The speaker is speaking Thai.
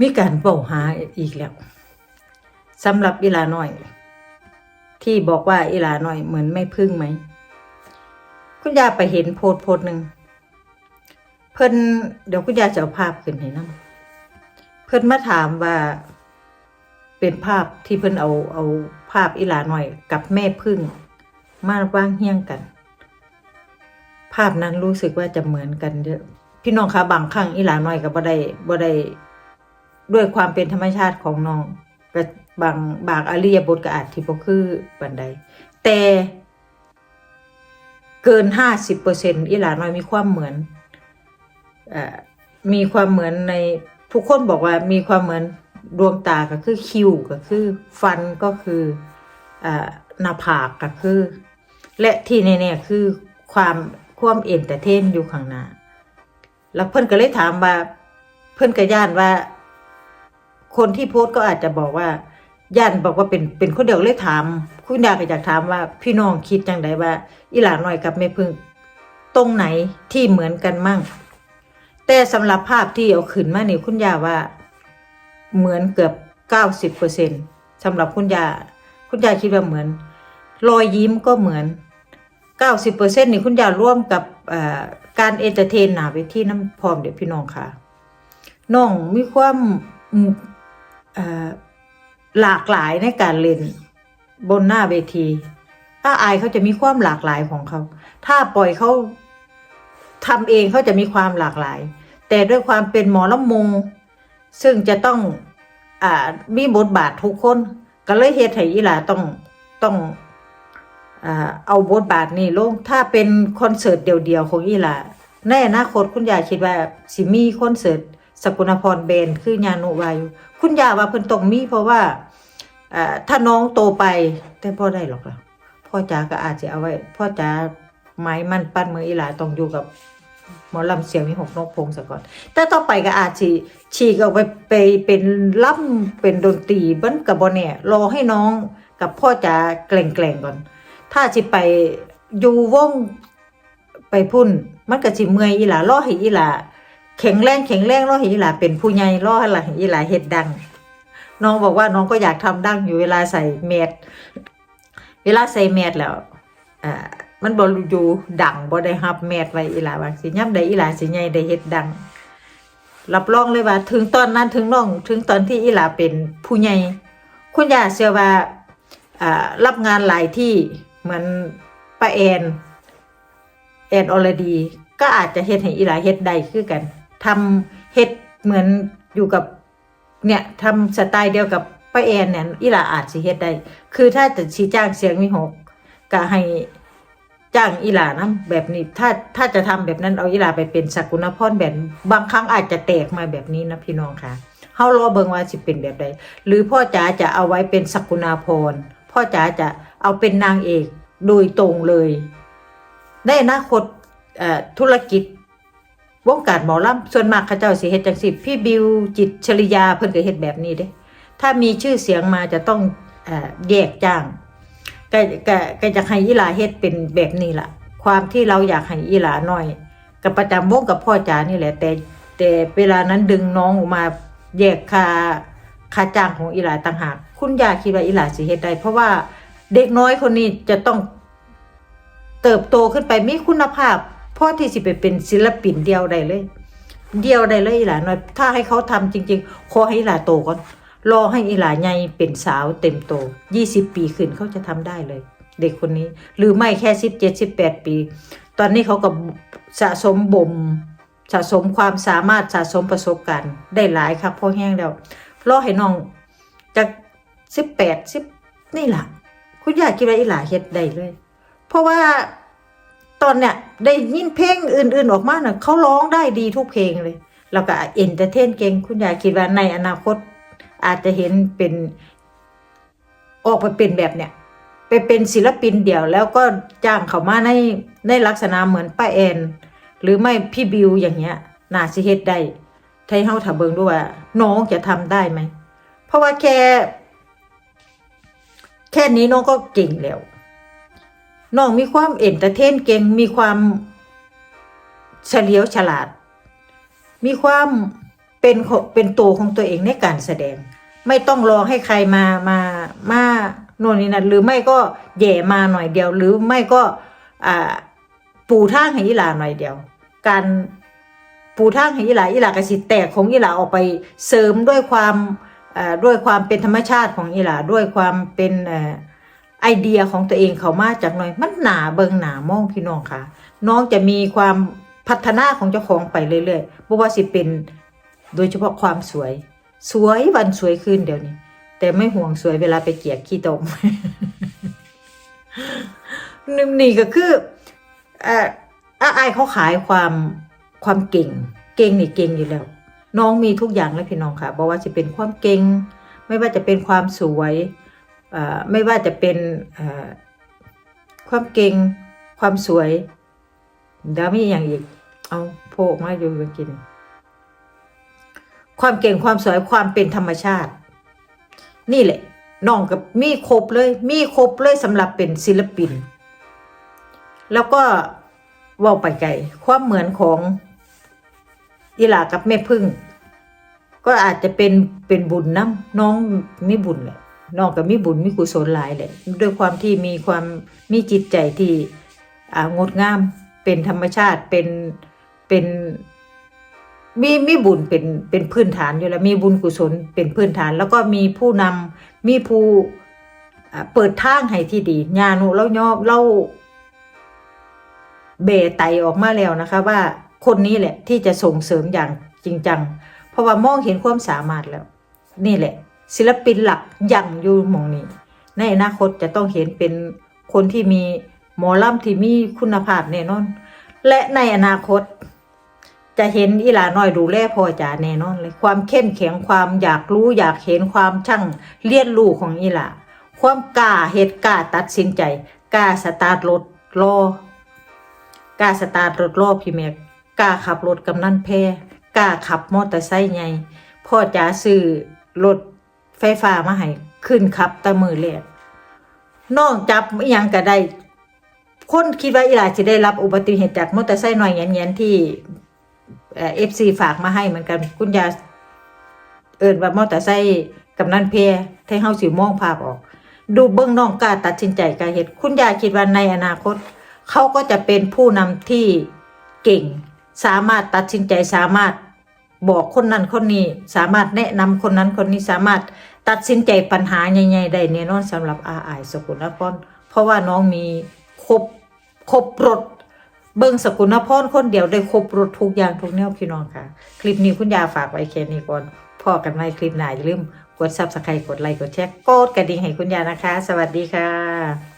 มีการเป่าหาอีกแล้วสำหรับอีลาน้อย ที่บอกว่าอีลาน้อยเหมือนไม่พึ่งไหม คุณยาไปเห็นโพสโพสหนึ่งเพิ่นเดี๋ยวคุณยาจะเอาภาพขึ้นให้นํเพิ่นมาถามว่าเป็นภาพที่เพิ่นเอาเอาภาพอีลาน้อย กับแม่พึ่ง มาว่างเฮี้ยงกัน ภาพนั้นรู้สึกว่าจะเหมือนกันเยอะพี่น้องคะบางครั้งอีลาน้อยก็บ่ได้บ่ได้ ด้วยความเป็นธรรมชาติของน้องก็บางบางอริยบทก็อาจที่บ่คือปานใดแต่เกินห้าสิบเปอร์เซ็นอีหลาน้อยมีความเหมือนอมีความเหมือนในทุกคนบอกว่ามีความเหมือนดวงตาก็คือคิ้วก็คือฟันก็คืออหน้าผากก็คือ และที่แน่ๆคือความความเอ็นเตอร์เทนอยู่ข้างหน้า แล้วเพื่อนก็เลยถามว่า เพื่อนก็ย่านว่า คนที่โพสต์ก็อาจจะบอกว่าย่านบอกว่าเป็นเป็นคนเดียวเลยถาม คุณยาก็อยากถามว่าพี่น้องคิดจังไดว่า อีหลาน้อยกับแม่พึ่งตรงไหนที่เหมือนกันมั่ง แต่สำหรับภาพที่เอาขึ้นมาเนี่ยคุณยาว่า เหมือนเกือบเก้าสิบเปอร์เซ็นสำหรับคุณยาคุณยาคิดว่าเหมือน รอยยิ้มก็เหมือนเก้าสิบเปอร์เซ็นนี่คุณยาร่วมกับการเอนเตอร์เทนหนาเวทีน้ำพร้อมเดี๋ยวพี่น้องค่ะน้องมีความ หลากหลายในการเล่นบนหน้าเวทีถ้าอายเขาจะมีความหลากหลายของเขา ถ้าปล่อยเขาทำเองเขาจะมีความหลากหลาย แต่ด้วยความเป็นหมอลำมง ซึ่งจะต้องอมีบทบาททุกคน ก็เลยเฮ็ดให้อีหลาต้องต้องอเอาบทบาทนี้ลง ถ้าเป็นคอนเสิร์ตเดียวๆของอีหลาในอนาคตคุณยายคิดว่าสิมีคอนเสิร์ต สกุณพรเบนคือยานุวายุคุณยาว่าเพิ่นต้องมีเพราะว่าถ้าน้องโตไปแต่พ่อได้หรอกล่ะพ่อจ๋าก็อาจจะเอาไว้ พ่อจ๋าไม้มันปั้นมืออีหลาต้องอยู่กับหมอลำเสียงมีหกนกพงศกรแต่ต่อไปก็อาจสิฉีกออกไปไปเป็นล่ำเป็นดนตรีเบิ้นกับบอเนี่ยรอให้น้องกับพ่อจ๋าแกล่งแกล่งๆก่อน ถ้าสิไปอยู่วงไปพุ่น มันก็สิเมื่อยอีหลารอให้อีหลา แข็งแรงแข็งแรงรอให้อีหลาเป็นผู้ใหญ่รอให้หลาให้อีหลาเฮ็ดดัง น้องบอกว่าน้องก็อยากทำดังอยู่เวลาใส่แมสเวลาใส่แมสแล้วอ่ามันบ่อยู่ดังบ่ได้รับแมทไว้อีหลาว่าสิย่ำใดอีหลาสิใหญ่ได้เฮ็ดดังรับรองเลยว่า ถึงตอนนั้นถึงน้อง ถึงตอนที่อีหลาเป็นผู้ใหญ่คุณย่าเชื่อว่าอ่ารับงานหลายที่เหมือนป้าแอนแอนอรดี ก็อาจจะเฮ็ดให้อีหลาเฮ็ดได้คือกัน ทำเฮ็ดเหมือนอยู่กับเนี่ยทำสไตล์เดียวกับป้าแอนเนี่ยอีหลาอาจสิเฮ็ดได้ คือถ้าจะชี้จ้างเสียงมีหกก็ให้จ้างอีหลานะแบบนี้ถ้าถ้าจะทำแบบนั้นเอาอีหลาไปเป็นสกุณพรแบบบางครั้งอาจจะแตกมาแบบนี้นะพี่น้องค่ะเฮารอเบิงว่าสิเป็นแบบใดหรือพ่อจ๋าจะเอาไว้เป็นสกุณาพรพ่อจ๋าจะเอาเป็นนางเอกโดยตรงเลยในอนาคตธุรกิจ วงการหมอลำส่วนมากเขาเจ้าสิเฮ็ดจังสิพี่บิวจิตชริยาเพิ่นก็เฮ็ดแบบนี้เด้ ถ้ามีชื่อเสียงมาจะต้องอแยกจ้างก็ก็ก็จะให้อีหลาเฮ็ดเป็นแบบนี้ล่ะ ความที่เราอยากให้อีหลาหน้อย กับประจำวงกับพ่อจ๋านี่แหละ แต่แต่เวลานั้นดึงน้องออกมาแยกค่าค่าจ้างของอีหลาต่างหาก คุณยาคิดว่าอีหลาสิเฮ็ดได้เพราะว่าเด็กน้อยคนนี้จะต้องเติบโตขึ้นไปมีคุณภาพ พอที่สิไปเป็นศิลปินเดียวได้เลย เดียวได้เลยอีหลาน้อย ถ้าให้เขาทำจริง ๆ ขอให้อีหลาโตก่อนรอให้อีหลาใหญ่เป็นสาวเต็มโตยี่สิบปีขึ้นเขาจะทำได้เลย เด็กคนนี้ หรือไม่แค่สิบเจ็ดสิบแปดปี ตอนนี้เขาก็สะสมบ่มสะสมความสามารถสะสมประสบการณ์ได้หลายครับพอแห้งแล้วรอให้น้องจากสิบแปดสิบนี่ล่ะคุณยายคิดว่าอีหลาเฮ็ดได้เลย เพราะว่า ตอนเนี้ยได้ยินเพลงอื่น ๆออกมาน่ะเขาร้องได้ดีทุกเพลงเลย แล้วก็เอนเตอร์เทนเก่งคุณยายคิดว่าในอนาคตอาจจะเห็นเป็นออกไปเป็นแบบเนี้ยไปเป็นศิลปินเดี่ยวแล้วก็จ้างเขามาในในลักษณะเหมือนป้าแอน หรือไม่พี่บิวอย่างเงี้ยน่าสิเฮ็ดได้ถ้าให้เฮาถ้าเบิงดูว่าน้องจะทำได้ไหม เพราะว่าแค่ แค่นี้น้องก็เก่งแล้ว น้องมีความเอนเตอร์เทนเก่งมีความเฉลียวฉลาด มีความเป็นของเป็นตัวของตัวเองในการแสดง ไม่ต้องรอให้ใครมามามาโน่นนี่นั่นหรือไม่ก็แย่มาหน่อยเดียว หรือไม่ก็อ่าปูทางให้อีหลาหน่อยเดียว การปูทางให้อีหลาอีหลากระสิแตกของอีหลาออกไปเสริมด้วยความอ่าด้วยความเป็นธรรมชาติของอีหลาด้วยความเป็นอ่อ ไอเดียของตัวเองเขามาจากหน่อยมันหนาเบิงหนามองพี่น้องค่ะ น้องจะมีความพัฒนาของเจ้าของไปเรื่อยๆบ่ว่าสิเป็นโดยเฉพาะความสวย สวยวันสวยขึ้นเดี๋ยวนี้ แต่ไม่ห่วงสวยเวลาไปเกลียกขี้ตมนี่นี่ก็คืออ่ออาอายเขาขายความความเก่ง เก่งนี่เก่งอยู่แล้ว น้องมีทุกอย่างแล้วพี่น้องค่ะบอกว่าจะเป็นความเก่ง ไม่ว่าจะเป็นความสวย ไม่ว่าจะเป็นความเก่งความสวยเดี๋ยวมีอย่างอีก เอาโพกมาอยู่ไปกิน ความเก่งความสวยความเป็นธรรมชาติ นี่แหละน้องกับมีครบเลย มีครบเลยสำหรับเป็นศิลปิน แล้วก็ว่าไปไกลความเหมือนของอีหลากับแม่พึ่ง ก็อาจจะเป็นเป็นบุญน้ำน้องไมีบุญแหละ น้องก็มีบุญมีกุศลหลายแหละด้วยความที่มีความมีจิตใจที่งดงามเป็นธรรมชาติเป็นเป็นมีมีบุญเป็นเป็นพื้นฐานอยู่แล้วมีบุญกุศลเป็นพื้นฐาน แล้วก็มีผู้นำมีผู้เปิดทางให้ที่ดีญาณุเรายอบเราเบไตออกมาแล้วนะคะ ว่าคนนี้แหละที่จะส่งเสริมอย่างจริงจัง เพราะว่ามองเห็นความสามารถแล้ว นี่แหละ ศิลปินหลักยังอยู่มองนี้ ในอนาคตจะต้องเห็นเป็นคนที่มีหมอล่ำที่มีคุณภาพแน่นอน และในอนาคต จะเห็นอีหลาน้อยดูแลพ่อจ๋าแน่นอนเลยความเข้มแข็งความอยากรู้อยากเห็นความช่างเลียนรู้ของอีหลาความกล้าเหตุกล้าตัดสินใจกล้าสตาร์ทรถรอกล้าสตาร์ทรถรอพี่แม็กกล้าขับรถกำนันแพรกล้าขับมอเตอร์ไซค์ใหญ่พ่อจ๋าซื้อรถ ไฟฟ้ามาให้ขึ้นขับตะมือแรกน้องจับอหยังก็ได้ คนคิดว่าอีหลาจะได้รับอุบัติเหตุจากมอเตอร์ไซค์หน่อยเงี้ยๆที่เอฟซีฝากมาให้เหมือนกันคุณยาเอินว่ามอเตอร์ไซค์กำนันเพให้เฮาสิมองภาพออก ดูเบื้องน้องกล้าตัดสินใจกาเหตุคุณยาคิดว่าในอนาคต เขาก็จะเป็นผู้นำที่เก่ง สามารถตัดสินใจสามารถบอกคนนั้นคนนี้ สามารถแนะนำคนนั้นคนนี้สามารถ ตัดสินใจปัญหาใหญ่ๆได้แน่นอนสำหรับอาอายสกุลพรเพราะว่าน้องมีครบครบรถเบิ้งสกุลพรคนเดียวได้ครบรถทุกอย่างทุกแนวพี่น้องค่ะ คลิปนี้คุณยาฝากไว้แค่นี้ก่อนพอกันไว้คลิปหน้าอย่าลืมกดซับสไครต์กดไลค์กดแชร์กดกระดิ่งให้คุณยานะคะ สวัสดีค่ะ